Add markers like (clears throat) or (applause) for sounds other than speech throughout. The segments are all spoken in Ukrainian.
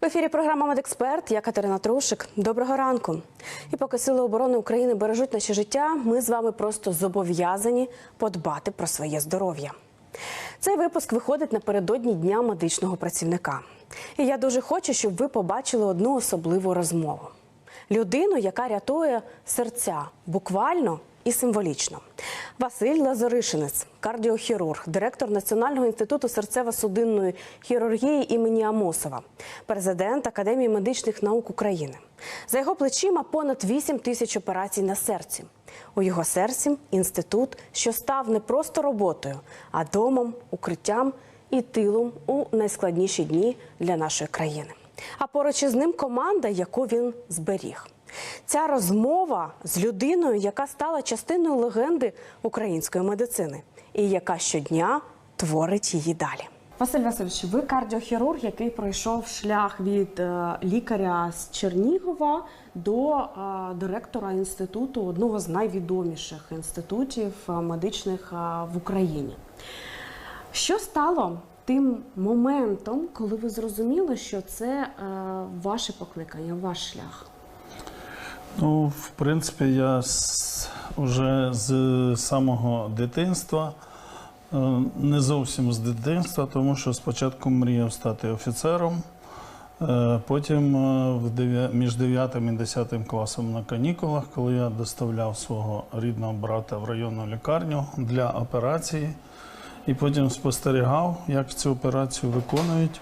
В ефірі програма «Медексперт». Я Катерина Трушик. Доброго ранку. І поки сили оборони України бережуть наші життя, ми з вами просто зобов'язані подбати про своє здоров'я. Цей випуск виходить напередодні Дня медичного працівника. І я дуже хочу, щоб ви побачили одну особливу розмову. Людину, яка рятує серця буквально і символічно. Василь Лазаришинець, кардіохірург, директор Національного інституту серцево-судинної хірургії імені Амосова, президент Академії медичних наук України. За його плечима понад 8 тисяч операцій на серці. У його серці інститут, що став не просто роботою, а домом, укриттям і тилом у найскладніші дні для нашої країни. А поруч із ним команда, яку він зберіг. Ця розмова з людиною, яка стала частиною легенди української медицини, і яка щодня творить її далі. Василь Васильович, ви кардіохірург, який пройшов шлях від е, лікаря з Чернігова до е, директора інституту, одного з найвідоміших інститутів е, медичних в Україні. Що стало тим моментом, коли ви зрозуміли, що це ваше покликання, ваш шлях? Ну, в принципі, я з, уже з самого дитинства, е, не зовсім з дитинства, тому що спочатку мріяв стати офіцером, е, потім е, між 9 і 10 класом на канікулах, коли я доставляв свого рідного брата в районну лікарню для операції, і потім спостерігав, як цю операцію виконують,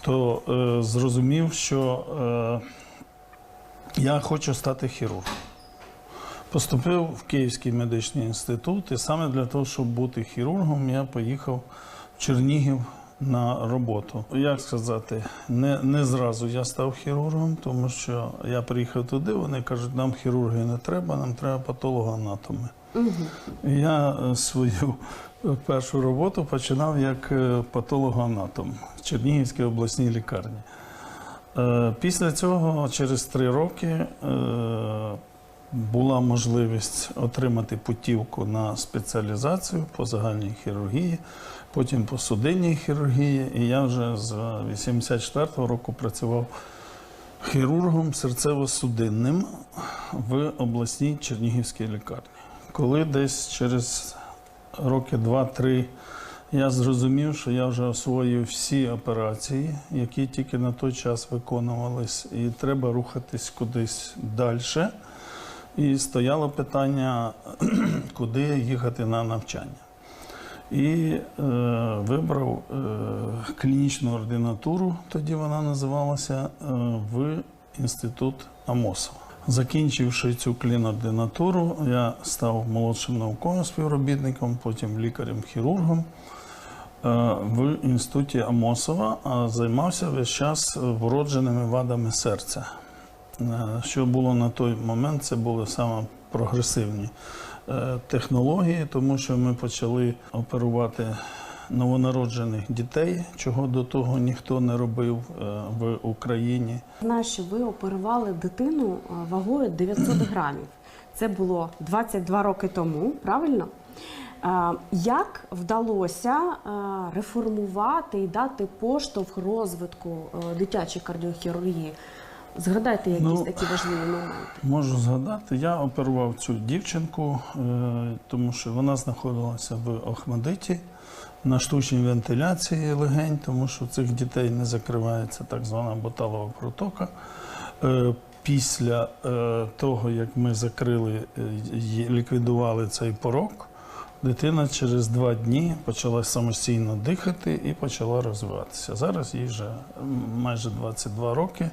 то зрозумів, що я хочу стати хірургом. Поступив в Київський медичний інститут, і саме для того, щоб бути хірургом, я поїхав в Чернігів на роботу. Як сказати, не, не зразу я став хірургом, тому що я приїхав туди, вони кажуть, нам хірурги не треба, нам треба патологоанатоми. І Я е, свою першу роботу починав як е, патологоанатом в Чернігівській обласній лікарні. Е, Після цього, через три роки, е, була можливість отримати путівку на спеціалізацію по загальній хірургії, потім по судинній хірургії. І я вже з 84-го року працював хірургом серцево-судинним в обласній Чернігівській лікарні. Коли десь через роки 2-3 я зрозумів, що я вже освоїв всі операції, які тільки на той час виконувались, і треба рухатись кудись далі. І стояло питання, (clears throat) куди їхати на навчання. І е, вибрав е, клінічну ординатуру, тоді вона називалася, е, в інститут Амосова. Закінчивши цю клінординатуру, я став молодшим науковим співробітником, потім лікарем-хірургом в інституті Амосова, займався весь час вродженими вадами серця. Е, Що було на той момент, це були саме прогресивні е, технології, тому що ми почали оперувати новонароджених дітей, чого до того ніхто не робив е, в Україні. Знаю, ви оперували дитину вагою 900 грамів. Це було 22 роки тому, правильно? А, Як вдалося реформувати і дати поштовх розвитку дитячої кардіохірургії? Згадайте якісь Ну, такі важливі моменти. Можу згадати, я оперував цю дівчинку, е, тому що вона знаходилася в Охмадиті на штучній вентиляції легень, тому що цих дітей не закривається так звана боталова протока. Е, Після е, того, як ми закрили, е, ліквідували цей порок, дитина через два дні почала самостійно дихати і почала розвиватися. Зараз їй вже майже 22 роки.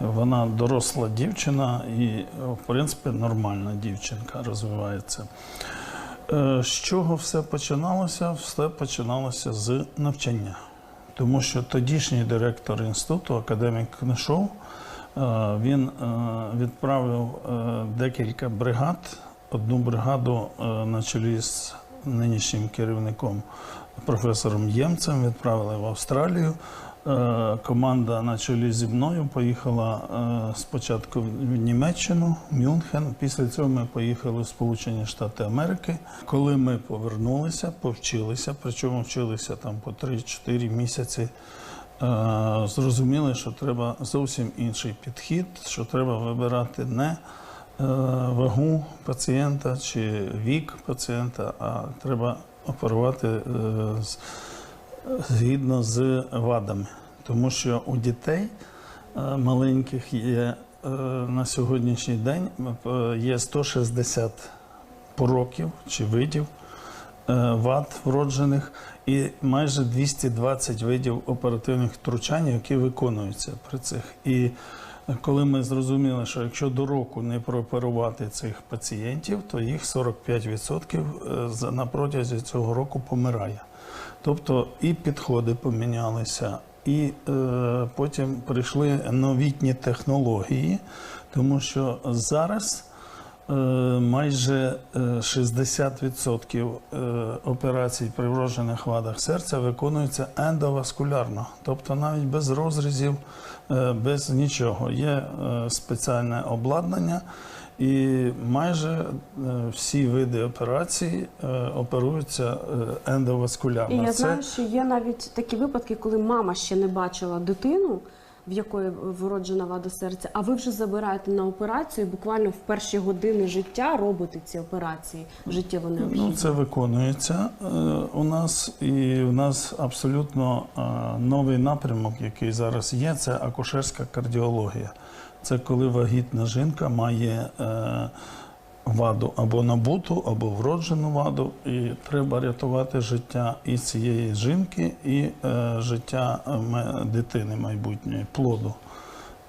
Вона доросла дівчина і, в принципі, нормальна дівчинка розвивається. Е, З чого все починалося? Все починалося з навчання. Тому що тодішній директор інституту, академік Книшов, е, він е, відправив декілька бригад. Одну бригаду е, на чолі з нинішнім керівником професором Ємцем відправили в Австралію. Е, Команда на чолі зі мною поїхала е, спочатку в Німеччину, Мюнхен. Після цього ми поїхали в Сполучені Штати Америки. Коли ми повернулися, повчилися, причому вчилися там по 3-4 місяці зрозуміли, що треба зовсім інший підхід, що треба вибирати не вагу пацієнта чи вік пацієнта, а треба оперувати е, згідно з вадами. Тому що у дітей е, маленьких є е, на сьогоднішній день е, є 160 пороків чи видів е, вад вроджених і майже 220 видів оперативних втручань, які виконуються при цих. І коли ми зрозуміли, що якщо до року не прооперувати цих пацієнтів, то їх 45% е, на протязі цього року помирає. Тобто і підходи помінялися, і е, потім прийшли новітні технології, тому що зараз е, майже е, 60% е, операцій при вроджених вадах серця виконуються ендоваскулярно, тобто навіть без розрізів, без нічого. Є е, спеціальне обладнання. І майже е, всі види операцій е, оперуються е, ендоваскулярно. І я знаю, що є навіть такі випадки, коли мама ще не бачила дитину, в якої вроджена вада серця, а ви вже забираєте на операцію, буквально в перші години життя робите ці операції життєво необхідні. Ну, це виконується е, у нас, і в нас абсолютно е, новий напрямок, який зараз є, це акушерська кардіологія. Це коли вагітна жінка має е, ваду або набуту, або вроджену ваду, і треба рятувати життя і цієї жінки, і е, життя е, дитини майбутньої, плоду.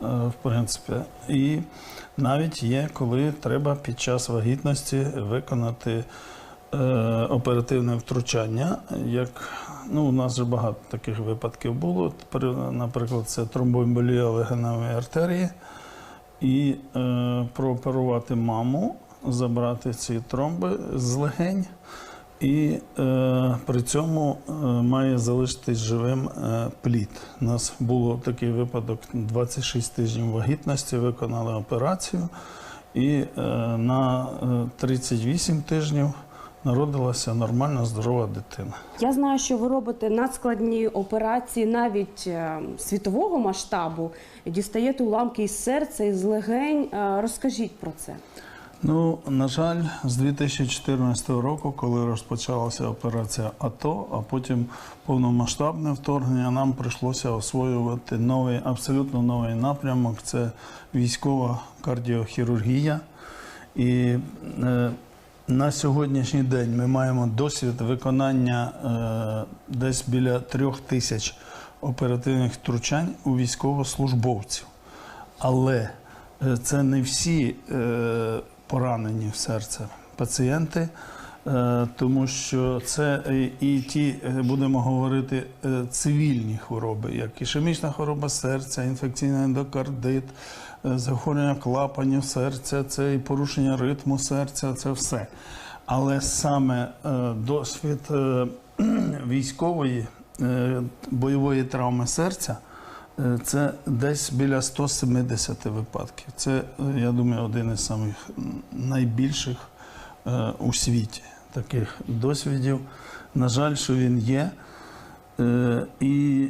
е, В принципі, і навіть є, коли треба під час вагітності виконати е, оперативне втручання. Як ну, у нас вже багато таких випадків було. Наприклад, це тромбоемболія легеневої артерії, і е, прооперувати маму, забрати ці тромби з легень. І е, при цьому е, має залишитись живим е, плід. У нас було такий випадок 26 тижнів вагітності, виконали операцію, і е, на е, 38 тижнів народилася нормальна здорова дитина. Я знаю, що ви робите надскладні операції навіть е, світового масштабу, дістаєте уламки із серця, із легень. Е, Розкажіть про це. Ну, на жаль, з 2014 року, коли розпочалася операція АТО, а потім повномасштабне вторгнення, нам прийшлося освоювати новий, абсолютно новий напрямок це військова кардіохірургія. І е, на сьогоднішній день ми маємо досвід виконання е, десь біля трьох тисяч оперативних втручань у військовослужбовців. Але е, це не всі е, поранені в серце пацієнти, е, тому що це і- і ті, е, будемо говорити, е, цивільні хвороби, як ішемічна хвороба серця, інфекційний ендокардит, е, захворювання клапанів серця, це і порушення ритму серця, це все. Але саме е, досвід е, (clears throat) військової е, бойової травми серця. Е, Це десь біля 170 випадків. Це, я думаю, один із самих найбільших е, у світі таких досвідів. На жаль, що він є. Е, І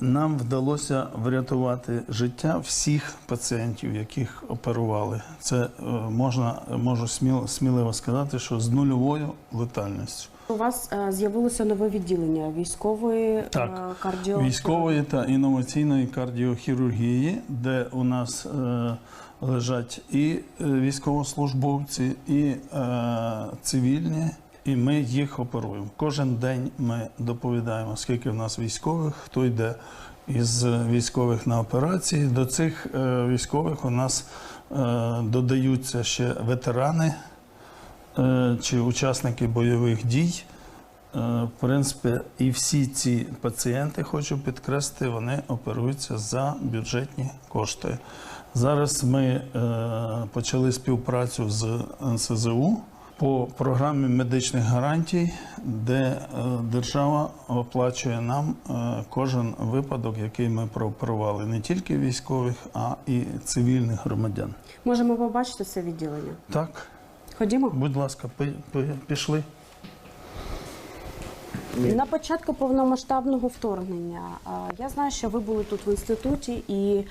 нам вдалося врятувати життя всіх пацієнтів, яких оперували. Це е, можна можу сміло, сміливо сказати, що з нульовою летальністю. У вас е, з'явилося нове відділення військової е, Так. кардіології. військової та інноваційної кардіохірургії, де у нас е, лежать і військовослужбовці, і е, цивільні, і ми їх оперуємо. Кожен день ми доповідаємо, скільки в нас військових, хто йде із військових на операції. До цих е, військових у нас е, додаються ще ветерани е, чи учасники бойових дій. В принципі, і всі ці пацієнти, хочу підкреслити, вони оперуються за бюджетні кошти. Зараз ми почали співпрацю з НСЗУ по програмі медичних гарантій, де е, держава оплачує нам е, кожен випадок, який ми прооперували, не тільки військових, а і цивільних громадян. Можемо побачити це відділення. Так, Ходімо. будь ласка, пішли. На початку повномасштабного вторгнення я знаю, що ви були тут в інституті, і е,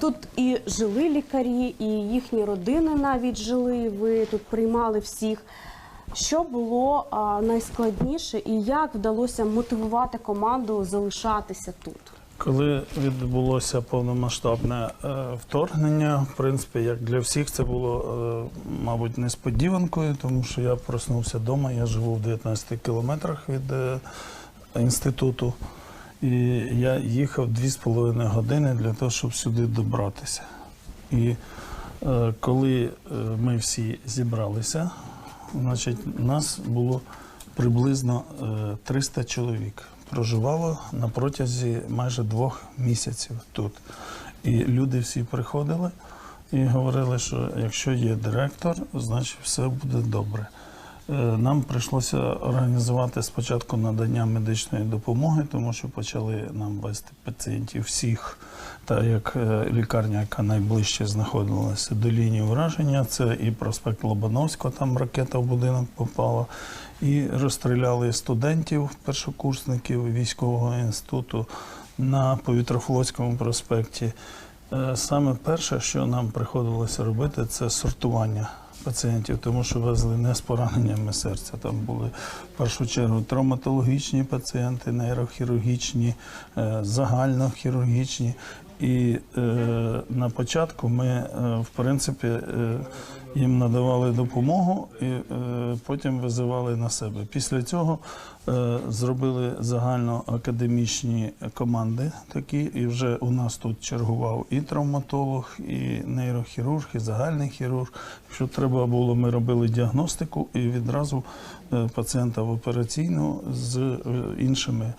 тут і жили лікарі, і їхні родини навіть жили. Ви тут приймали всіх. Що було найскладніше, і як вдалося мотивувати команду залишатися тут? Коли відбулося повномасштабне е, вторгнення, в принципі, як для всіх, це було, е, мабуть, несподіванкою, тому що я проснувся вдома, я живу в 19 кілометрах від е, інституту, і я їхав 2,5 години для того, щоб сюди добратися. І е, коли е, ми всі зібралися, значить, нас було приблизно е, 300 чоловік. Проживало на протязі майже двох місяців тут. І люди всі приходили і говорили, що якщо є директор, значить все буде добре. Е, Нам прийшлося організувати спочатку надання медичної допомоги, тому що почали нам вести пацієнтів всіх, та як е, лікарня, яка найближче знаходилася до лінії враження, це і проспект Лобановського, там ракета в будинок попала, і розстріляли студентів, першокурсників військового інституту на Повітрофлотському проспекті. Е, Саме перше, що нам приходилося робити, це сортування пацієнтів, тому що везли не з пораненнями серця. Там були в першу чергу травматологічні пацієнти, нейрохірургічні, е, загальнохірургічні. І е, на початку ми, е, в принципі, е, їм надавали допомогу і е, потім визивали на себе. Після цього е, зробили загальноакадемічні команди такі, і вже у нас тут чергував і травматолог, і нейрохірург, і загальний хірург. Якщо треба було, ми робили діагностику і відразу е, пацієнта в операційну з е, іншими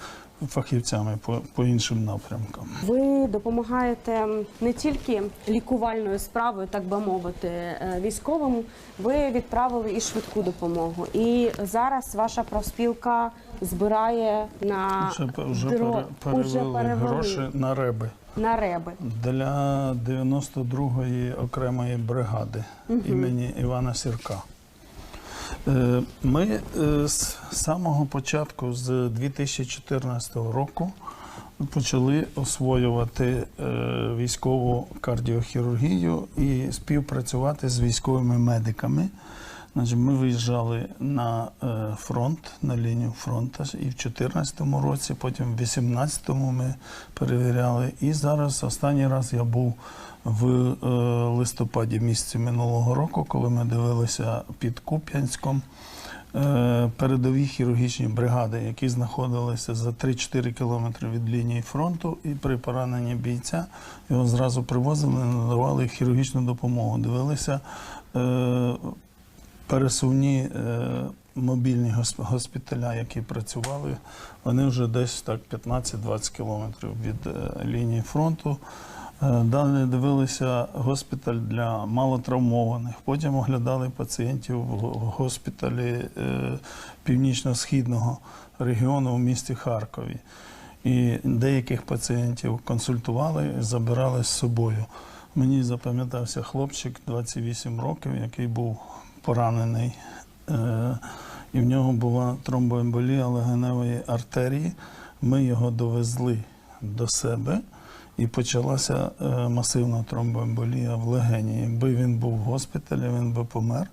фахівцями по, по іншим напрямкам. Ви допомагаєте не тільки лікувальною справою, так би мовити, е, військовим. Ви відправили і швидку допомогу. І зараз ваша профспілка збирає на Вже, вже дро- перевели перевели гроші на реби. на реби. для 92-ї окремої бригади імені Івана Сірка. Е, Ми е, з самого початку, з 2014 року, почали освоювати е, військову кардіохірургію і співпрацювати з військовими медиками. Значить, ми виїжджали на е, фронт, на лінію фронту і в 2014 році, потім в 2018 ми перевіряли. І зараз останній раз я був в е, листопаді місяці минулого року, коли ми дивилися під Куп'янськом е, передові хірургічні бригади, які знаходилися за 3-4 кілометри від лінії фронту, і при пораненні бійця його зразу привозили, надавали хірургічну допомогу. Дивилися пересувні е, мобільні гос- госпіталя, які працювали, вони вже десь так 15-20 кілометрів від е, лінії фронту. Е, Далі дивилися госпіталь для малотравмованих. Потім оглядали пацієнтів в госпіталі північно-східного регіону в місті Харкові. І деяких пацієнтів консультували, забирали з собою. Мені запам'ятався хлопчик 28 років, який був поранений. Е, і в нього була тромбоемболія легеневої артерії. Ми його довезли до себе і почалася е, масивна тромбоемболія в легені. Якби він був в госпіталі, він би помер.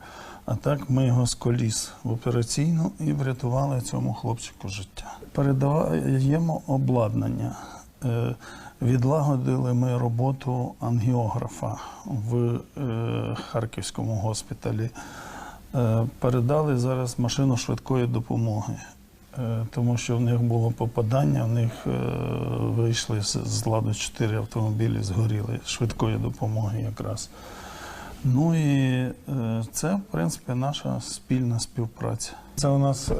А так ми його з коліс в операційну і врятували цьому хлопчику життя. Передаємо обладнання. Відлагодили ми роботу ангіографа в е, Харківському госпіталі. Е, Передали зараз машину швидкої допомоги, е, тому що в них було попадання, в них вийшли з, ладу чотири автомобілі, згоріли швидкої допомоги якраз. Ну і це, в принципі, наша спільна співпраця. Це у нас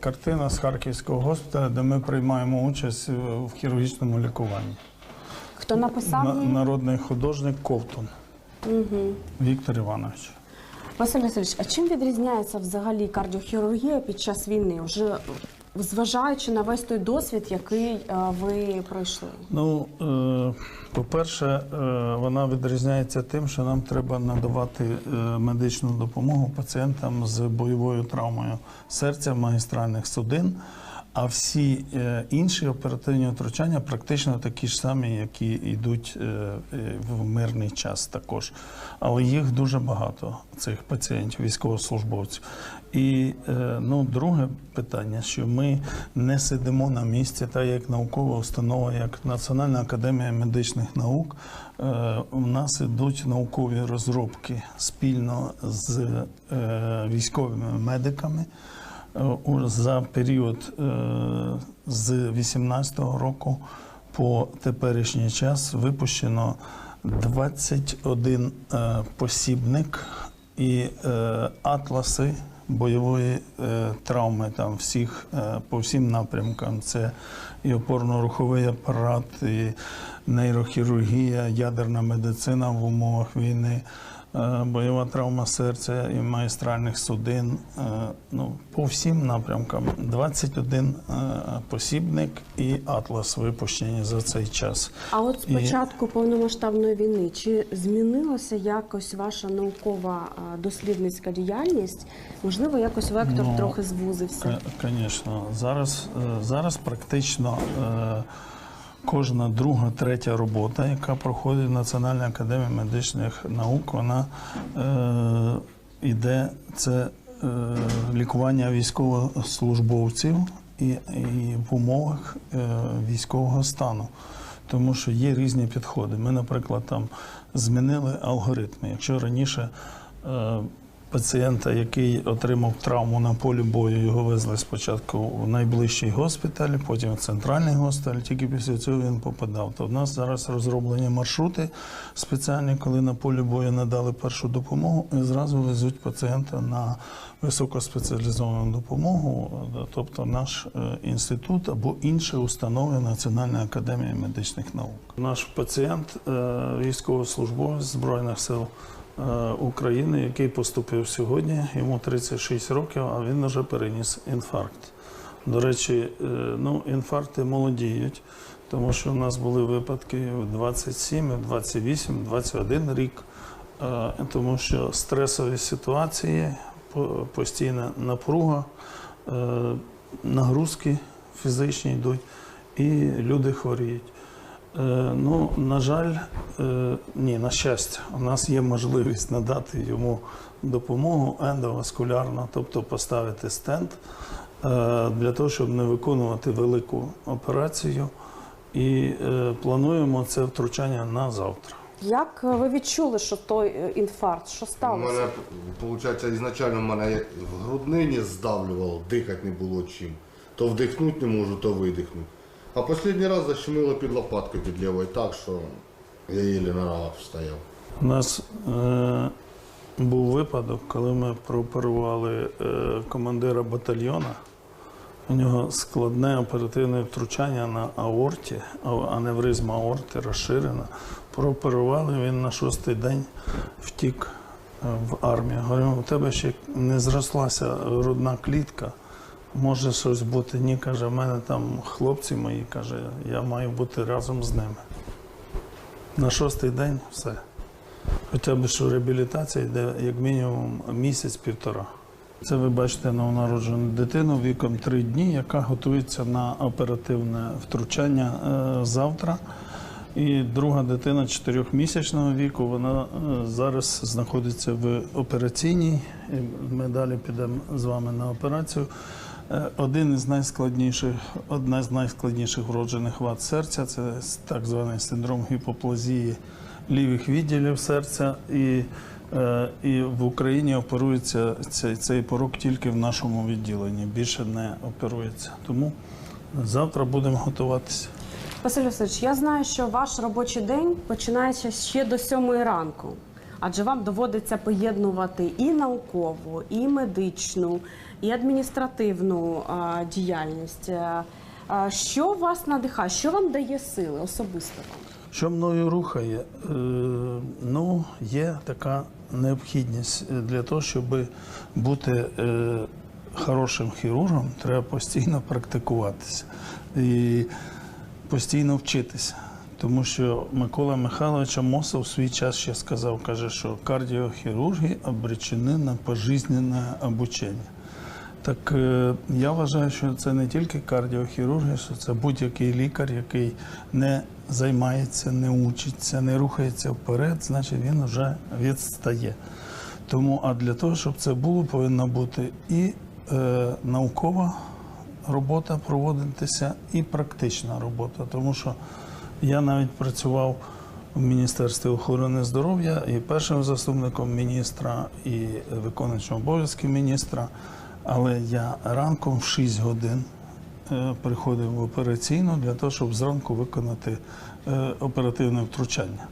картина з Харківського госпіталю, де ми приймаємо участь в хірургічному лікуванні. Хто написав На- її? народний художник Ковтун Угу. Віктор Іванович. Василь Васильович, а чим відрізняється взагалі кардіохірургія під час війни? Вже зважаючи на весь той досвід, який е, ви пройшли? Ну, е, по-перше, е, вона відрізняється тим, що нам треба надавати е, медичну допомогу пацієнтам з бойовою травмою серця, магістральних судин. А всі е, інші оперативні втручання практично такі ж самі, які йдуть е, е, в мирний час також. Але їх дуже багато, цих пацієнтів, військовослужбовців. І ну, друге питання, що ми не сидимо на місці, так як наукова установа, як Національна академія медичних наук. У нас ідуть наукові розробки спільно з військовими медиками. Е, За період е, з 18-го року по теперішній час випущено 21 е, посібник і атласи бойової травми там всіх по всім напрямкам. Це і опорно-руховий апарат, і нейрохірургія, ядерна медицина в умовах війни, бойова травма серця і магістральних судин. Е, Ну, по всім напрямкам 21 е, посібник і атлас випущені за цей час. А от з І- повномасштабної війни чи змінилася якось ваша наукова дослідницька діяльність? Можливо, якось вектор Ну, трохи звузився? Звісно, зараз, е, зараз практично е, кожна друга, третя робота, яка проходить в Національній академії медичних наук, вона е, іде це е, лікування військовослужбовців і, і в умовах е, військового стану. Тому що є різні підходи. Ми, наприклад, там змінили алгоритми. Якщо раніше е, пацієнта, який отримав травму на полі бою, його везли спочатку в найближчий госпіталь, потім в центральний госпіталь, тільки після цього він попадав. То в нас зараз розроблені маршрути спеціальні, коли на полі бою надали першу допомогу, і зразу везуть пацієнта на високоспеціалізовану допомогу, тобто наш е, інститут або інші установи Національної академії медичних наук. Наш пацієнт, е, військовослужбовець Збройних сил України, який поступив сьогодні, йому 36 років, а він вже переніс інфаркт. До речі, е, ну, інфаркти молодіють, тому що в нас були випадки в 27, 28, 21 рік, е, тому що стресові ситуації, по- постійна напруга, е, нагрузки фізичні йдуть, і люди хворіють. Е, Ну, на жаль, е, ні, на щастя, у нас є можливість надати йому допомогу ендоваскулярну, тобто поставити стенд е, для того, щоб не виконувати велику операцію. І плануємо це втручання на завтра. Як ви відчули, що той інфаркт? Що У мене, виходить, ізначально мене в груднині здавлювало, дихати не було чим. То вдихнути не можу, то видихнути. А останній раз защемило під лопаткою під лівою так, що я їлі на ногах стояв. У нас е, був випадок, коли ми прооперували е, командира батальйона. У нього складне оперативне втручання на аорті, аневризма аорти розширена. Прооперували він на шостий день втік е, в армію. Говорю, у тебе ще не зрослася грудна клітка. Може щось бути. Ні, каже, в мене там хлопці мої, каже, я маю бути разом з ними. На шостий день все. Хоча б що реабілітація йде як мінімум місяць-півтора. Це ви бачите новонароджену дитину віком 3 дні, яка готується на оперативне втручання е, завтра. І друга дитина 4-місячного віку, вона е, зараз знаходиться в операційній. Ми далі підемо з вами на операцію. Е, Один із найскладніших, одна з найскладніших вроджених вад серця це так званий синдром гіпоплазії лівих відділів серця. І, е, і в Україні оперується цей, цей порок тільки в нашому відділенні. Більше не оперується. Тому завтра будемо готуватися. Василь Васильович, я знаю, що ваш робочий день починається ще до сьомої ранку, адже вам доводиться поєднувати і наукову, і медичну, і адміністративну діяльність. Е, Що вас надихає? Що вам дає сили особисто? Що мною рухає? Е, ну, є така необхідність Е, для того, щоб бути хорошим хірургом, треба постійно практикуватися і постійно вчитися. Тому що Микола Михайлович Амосов в свій час ще сказав, каже, що кардіохірурги обречені на пожизненне обучення. Так е, я вважаю, що це не тільки кардіохірургія, що це будь-який лікар, який не займається, не учиться, не рухається вперед, значить він вже відстає. Тому а для того, щоб це було, повинна бути і е, наукова робота проводитися, і практична робота. Тому що я навіть працював в Міністерстві охорони здоров'я і першим заступником міністра, і виконуючим обов'язки міністра. Але я ранком в 6 годин е, приходив в операційну для того, щоб зранку виконати е, оперативне втручання.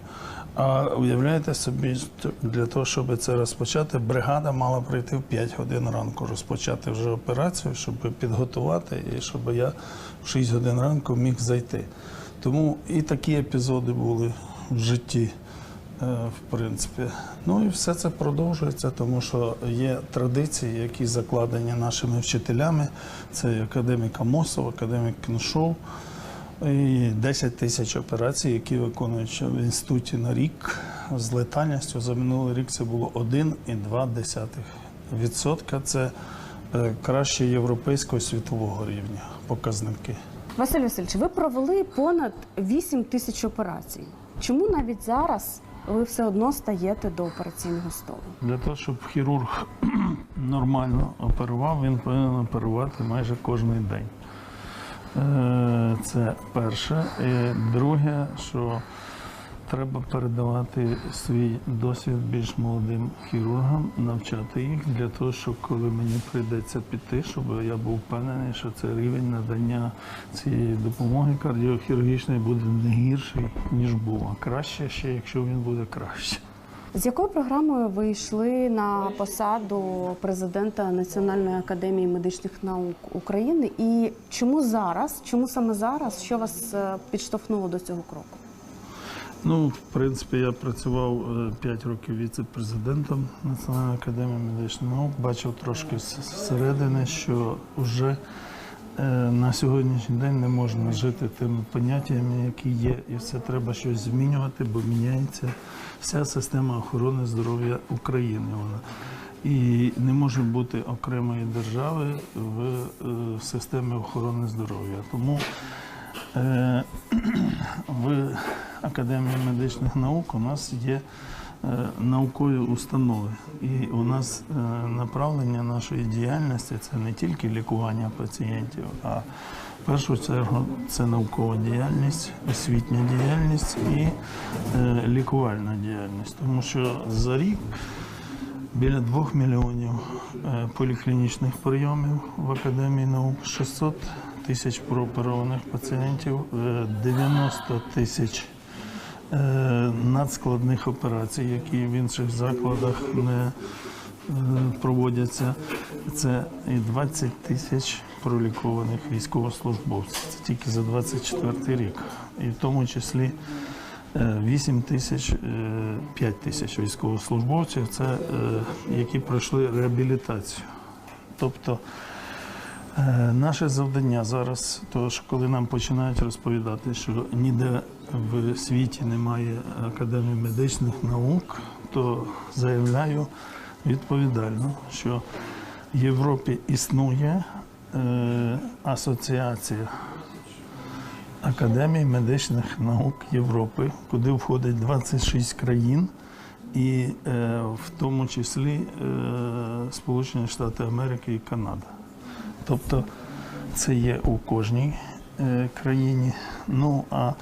А уявляєте собі, для того, щоб це розпочати, бригада мала прийти в 5 годин ранку, розпочати вже операцію, щоб підготувати, і щоб я в 6 годин ранку міг зайти. Тому і такі епізоди були в житті, в принципі. Ну і все це продовжується, тому що є традиції, які закладені нашими вчителями. Це і академік Амосов, академік Кнушов. І 10 тисяч операцій, які виконуються в інституті на рік з летальністю. За минулий рік це було 1,2 відсотка. Це е, краще європейського світового рівня показники. Василь Васильович, ви провели понад 8 тисяч операцій. Чому навіть зараз ви все одно стаєте до операційного столу? Для того, щоб хірург (clears throat) нормально оперував, він повинен оперувати майже кожен день. Е, Це перше. І друге, що треба передавати свій досвід більш молодим хірургам, навчати їх для того, щоб коли мені прийдеться піти, щоб я був впевнений, що це рівень надання цієї допомоги кардіохірургічної буде не гірший, ніж був, а краще ще, якщо він буде краще. З якою програмою ви йшли на посаду президента Національної академії медичних наук України? І чому зараз? Чому саме зараз? Що вас е, підштовхнуло до цього кроку? Ну, в принципі, я працював 5 років віце-президентом Національної академії медичних наук. Бачив трошки зсередини, що вже е, на сьогоднішній день не можна жити тими поняттями, які є, і все треба щось змінювати, бо міняється вся система охорони здоров'я України. Вона. І не може бути окремої держави в е, системі охорони здоров'я. Тому Е, (clears throat) в Академії медичних наук у нас є е, наукові установи, і у нас е, направлення нашої діяльності це не тільки лікування пацієнтів, а в першу чергу це наукова діяльність, освітня діяльність і е, лікувальна діяльність, тому що за рік. Біля 2 мільйонів поліклінічних прийомів в Академії наук, 600 тисяч прооперованих пацієнтів, е, 90 тисяч надскладних операцій, які в інших закладах не е, проводяться. Це і 20 тисяч пролікованих військовослужбовців. Це тільки за 24 рік. І в тому числі Е, 8 тисяч, е, 5 тисяч військовослужбовців, це е, які пройшли реабілітацію. Тобто е, наше завдання зараз, то що коли нам починають розповідати, що ніде в світі немає академії медичних наук, то заявляю відповідально, що в Європі існує е, асоціація Академії медичних наук Європи, куди входить 26 країн, і е, в тому числі е, Сполучені Штати Америки і Канада. Тобто це є у кожній е, країні. Ну а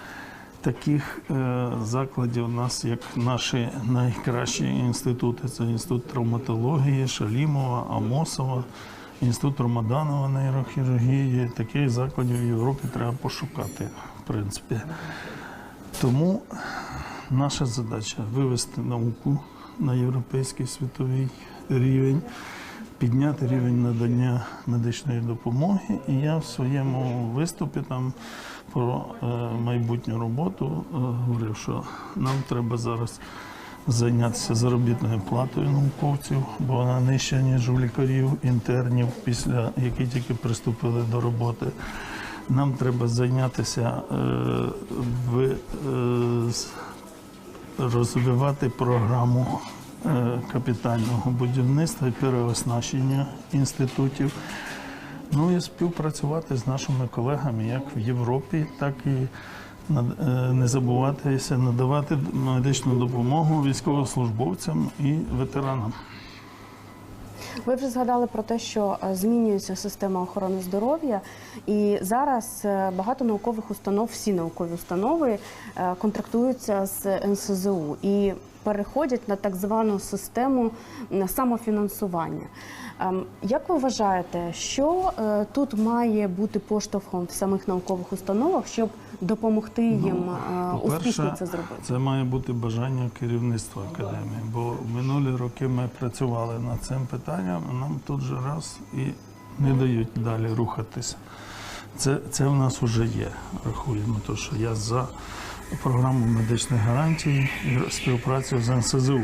таких е, закладів у нас, як наші найкращі інститути, це інститут травматології, Шалімова, Амосова. Інститут Ромаданова нейрохірургії, таких закладів в Європі треба пошукати, в принципі. Тому наша задача вивести науку на європейський світовий рівень, підняти рівень надання медичної допомоги. І я в своєму виступі там про е, майбутню роботу е, говорив, що нам треба зараз зайнятися заробітною платою науковців, бо вона нижча, ніж у лікарів, інтернів, після які тільки приступили до роботи. Нам треба зайнятися е, в, е, розвивати програму капітального будівництва і переоснащення інститутів. Ну і співпрацювати з нашими колегами як в Європі, так і е, не забуватися надавати медичну допомогу військовослужбовцям і ветеранам. Ви вже згадали про те, що е, змінюється система охорони здоров'я, і зараз е, багато наукових установ, всі наукові установи е, контрактуються з НСЗУ і переходять на так звану систему самофінансування. Ем, Як ви вважаєте, що е, тут має бути поштовхом в самих наукових установах, щоб допомогти їм е, успішно це зробити? Це має бути бажання керівництва академії, бо минулі роки ми працювали над цим питанням, а нам тут же раз і не дають далі рухатися. Це, це в нас вже є. Рахуємо, то що я за програму медичних гарантій і співпрацю з НСЗУ.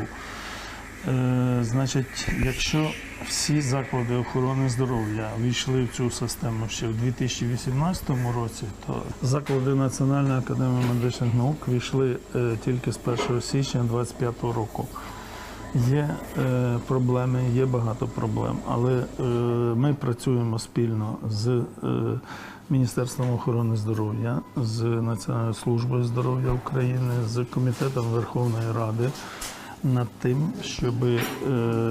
Е, значить, якщо всі заклади охорони здоров'я війшли в цю систему ще в 2018 році, то заклади Національної академії медичних наук війшли е, тільки з 1 січня 2025 року. Є е, проблеми, є багато проблем, але е, ми працюємо спільно з е, Міністерством охорони здоров'я, з Національною службою здоров'я України, з комітетом Верховної Ради над тим, щоб е,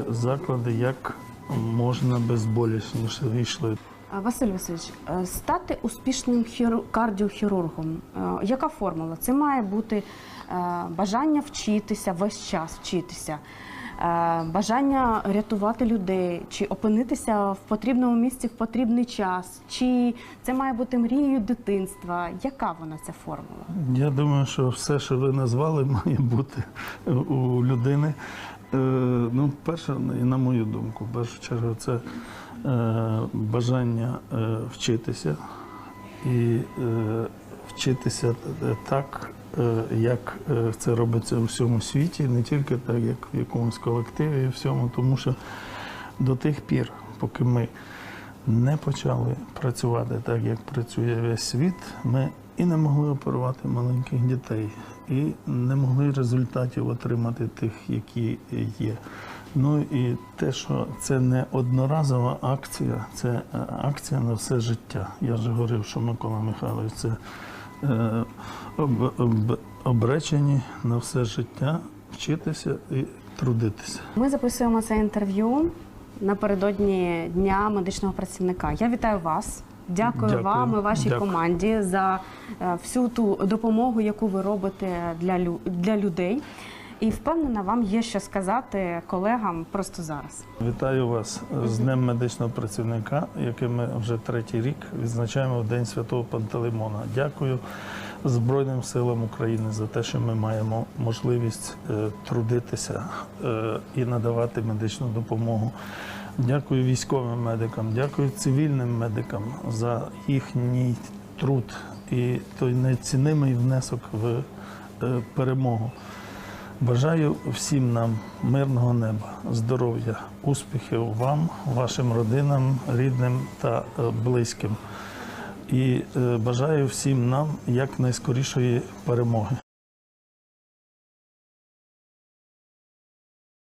заклади як можна безболісніше війшли. А, Василь Васильович, е, стати успішним хіру- кардіохірургом. е, Яка формула? Це має бути бажання вчитися весь час вчитися, бажання рятувати людей, чи опинитися в потрібному місці в потрібний час, чи це має бути мрією дитинства. Яка вона ця формула? Я думаю, що все, що ви назвали, (laughs) має бути у людини. Е, Ну, перше, і на мою думку, в першу чергу, це е, бажання е, вчитися і е, вчитися е, так, е, як е, це робиться у всьому світі, не тільки так, як в якомусь колективі і всьому, тому що до тих пір, поки ми не почали працювати так, як працює весь світ, ми і не могли оперувати маленьких дітей, і не могли результатів отримати тих, які є. Ну і те, що це не одноразова акція, це акція на все життя. Я вже говорив, що Микола Михайлович це обречені на все життя вчитися і трудитися. Ми записуємо це інтерв'ю напередодні Дня медичного працівника. Я вітаю вас. Дякую, Дякую. вам і вашій Дякую. команді за е, всю ту допомогу, яку ви робите для, для людей. І впевнена, вам є що сказати колегам просто зараз. Вітаю вас з Днем медичного працівника, який ми вже третій рік відзначаємо в День Святого Пантелеймона. Дякую Збройним силам України за те, що ми маємо можливість е, трудитися е, і надавати медичну допомогу. Дякую військовим медикам, дякую цивільним медикам за їхній труд і той нецінимий внесок в е, перемогу. Бажаю всім нам мирного неба, здоров'я, успіхів вам, вашим родинам, рідним та е, близьким. І е, бажаю всім нам якнайскорішої перемоги.